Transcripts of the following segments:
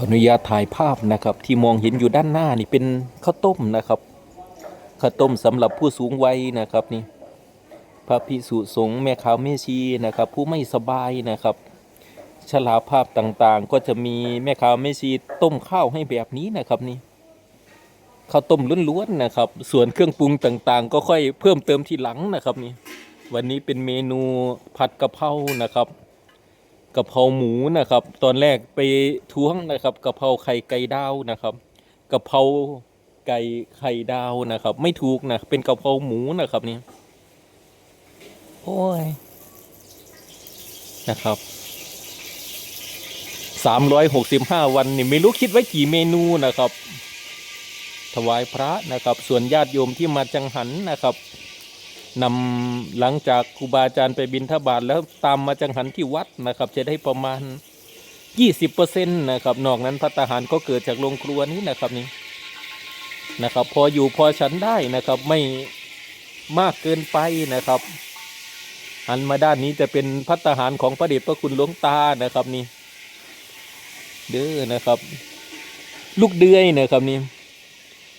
ออนุญาตถ่ายภาพนะครับ ที่มองเห็นอยู่ด้านหน้านี่เป็นข้าวต้มนะครับข้าวต้มสำหรับผู้สูงวัยนะครับนี่พระพิสุสงฆ์แม่ขาวแม่ชีนะครับ ผู้ไม่สบายนะครับฉลาภาพต่างๆ ก็จะมีแม่ขาวแม่ชีต้มข้าวให้แบบนี้นะครับนี่ข้าวต้มล้วนๆนะครับ ส่วนเครื่องปรุงต่างๆ ก็ค่อยเพิ่มเติมทีหลังนะครับนี่วันนี้เป็นเมนูผัดกะเพรานะครับ กะเพราหมูนะครับ ตอนแรกไปท้วงนะครับกะเพราไข่ไก่ดาวนะครับกะเพราไก่ไข่ดาวนะครับ ไม่ถูกนะเป็นกะเพราหมูนะครับนี่โอ้ยนะครับสามร้อยหกสิบห้าวันนี่ไม่รู้คิดไว้กี่เมนูนะครับ ถวายพระนะครับ ส่วนญาติโยมที่มาจังหันนะครับ นำหลังจากครูบาอาจารย์ไปบินทบาทแล้วตามมาจังหันที่วัดนะครับ จะได้ประมาณ 20%นะครับนอกนั้นพัตตาหารก็เกิดจากโรงครัวนี้นะครับนี่นะครับ พออยู่พอฉันได้นะครับไม่มากเกินไปนะครับหันมาด้านนี้จะเป็นพัตตาหารของพระเดชพระคุณหลวงตานะครับนี่เด้อนะครับ ลูกเดือยนะครับนี่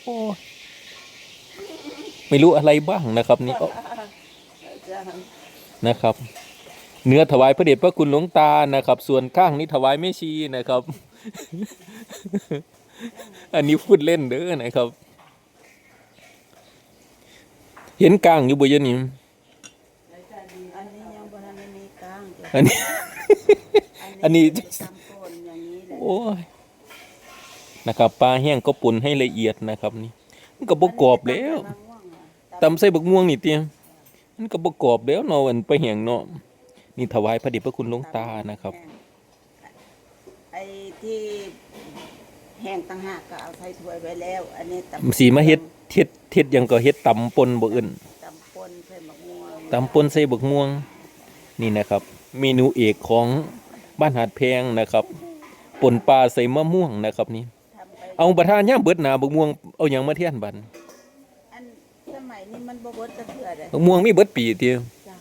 โอ้ไม่รู้อะไรบ้างนะครับนี่ นะครับ เนื้อถวายพระเดชพระคุณหลวงตานะครับ ส่วนข้างนี้ถวายแม่ชีนะครับ อันนี้พูดเล่นเด้อนะครับ เห็นกลางอยู่บ่ยนี่อันนี้ยังบนนั้นมีกลางอันนี้ อันนี้โอ้ยนะครับปลาแห้งก็ปุ่นให้ละเอียดนะครับนี่มันก็บกรอบแล้วตำใส่บักม่วงนี่เตียม นก็บกรอบแล้วเนาะมันไปแห้งเนาะนี่ถวายพระเดชพระคุณหลวงตานะครับ ไอ้ที่แห้งต่างหากก็เอาใส่ถ้วยไว้แล้ว อันนี้ตำสีมาเฮ็ดเฮ็ดเฮ็ดหยังก็เฮ็ดตำปนบ่อื่นตำปนใส่มะม่วงตำปนใส่บักม่วง นี่นะครับ เมนูเอกของบ้านหาดแพงนะครับปนปลาใส่มะม่วงนะครับนี่ทำไปเอาประทานย่ามเบิดหนาบักม่วงเอาหยังมาเทียนบันอันสมัย นี้มันบ่เบิดจะเถื่อเลยบักม่วงมีเบิดปีเดียวจ้ะ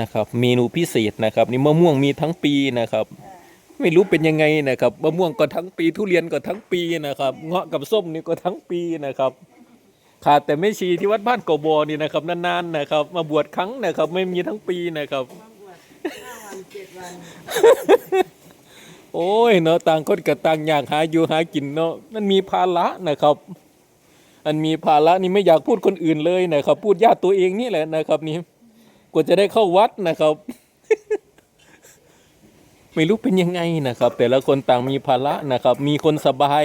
นะครับ เมนูพิเศษนะครับ นี่มะม่วงมีทั้งปีนะครับเออไม่รู้เป็นยังไงนะครับมะม่วงก็ทั้งปีทุเรียนก็ทั้งปีนะครับ เงาะกับส้มนี่ก็ทั้งปีนะครับขาดแต่ไม่ชีที่วัดบ้านกบอนี่นะครับนานๆนะครับ มาบวชครั้งนะครับ ไม่มีทั้งปีนะครับมาบวชห้าวันเจ็ดวันโอ้ยเนาะต่างคนกับต่างอยากหาอยู่หากินเนาะมันมีภาระนะครับ อันมีภาระนี่ไม่อยากพูดคนอื่นเลยนะครับ พูดญาติตัวเองนี่แหละนะครับนี่กว่าจะได้เข้าวัดนะครับ ไม่รู้เป็นยังไงนะครับ แต่ละคนต่างมีภาระนะครับ มีคนสบาย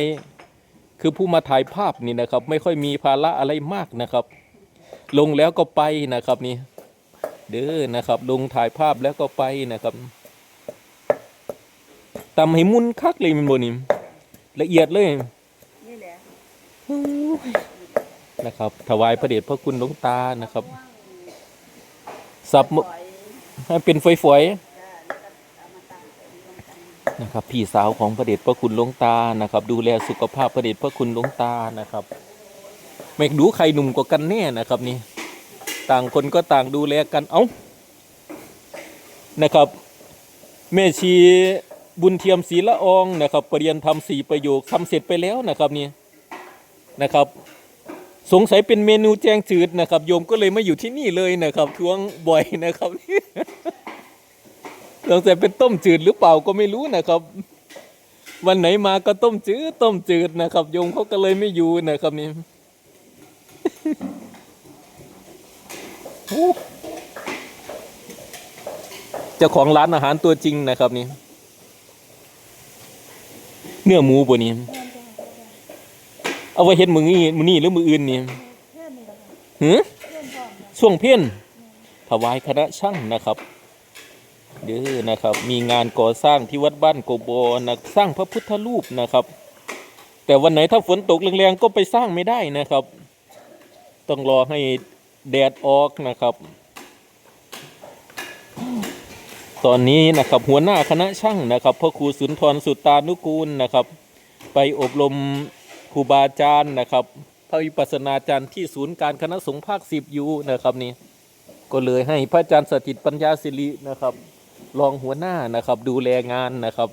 คือผู้มาถ่ายภาพนี่นะครับ ไม่ค่อยมีภาระอะไรมากนะครับ ลงแล้วก็ไปนะครับนี่เด้อนะครับ ลงถ่ายภาพแล้วก็ไปนะครับตำให้มุนคักเลยแมันบนี่ละเอียดเลยนี่แหละ นะครับ ถวายพระเดชพระคุณหลวงตานะครับ สับมปล่อให้เป็นฝอยๆนะครับ พี่สาวของพระเดชพระคุณหลวงตานะครับ ดูแลสุขภาพพระเดชพระคุณหลวงตานะครับไม่ดูใครหนุ่มกว่ากันแน่นะครับนี่ ต่างคนก็ต่างดูแลกันเอ้านะครับแม่ชีบุญเทียมศรีละอองนะครับปรริยนทำสี่ประโยคทำเสร็จไปแล้วนะครับนี่นะครับ สงสัยเป็นเมนูแจงจืดนะครับ โยมก็เลยมาอยู่ที่นี่เลยนะครับทวงบ่อยนะครับสงสัยเป็นต้มจืดหรือเปล่าก็ไม่รู้นะครับ วันไหนมาก็ต้มจืดต้มจืดนะครับ โยมเขาก็เลยไม่อยู่นะครับนี่เจ้าของร้านอาหารตัวจริงนะครับนี่เนื้อหมูปะนี่ เอาไว้เห็นมือนี่มือนี่หรือมืออื่นนี่หือช่วงเพี้ยนถวายคณะช่างนะครับเด้อนะครับ มีงานก่อสร้างที่วัดบ้านโกโบนะสร้างพระพุทธรูปนะครับ แต่วันไหนถ้าฝนตกแรงๆก็ไปสร้างไม่ได้นะครับ ต้องรอให้แดดออกนะครับ ตอนนี้นะครับหัวหน้าคณะช่างนะครับพ่อครูสุนทรสุตตานุกูลนะครับ ไปอบรม ครูบาอาจารย์นะครับ พระวิปัสสนาจารย์ที่ศูนย์การคณะสงฆ์ภาคสิบอยู่นะครับนี่ก็เลยให้พระอาจารย์สถิตปัญญาสิรินะครับ รองหัวหน้านะครับดูแลงานนะครับ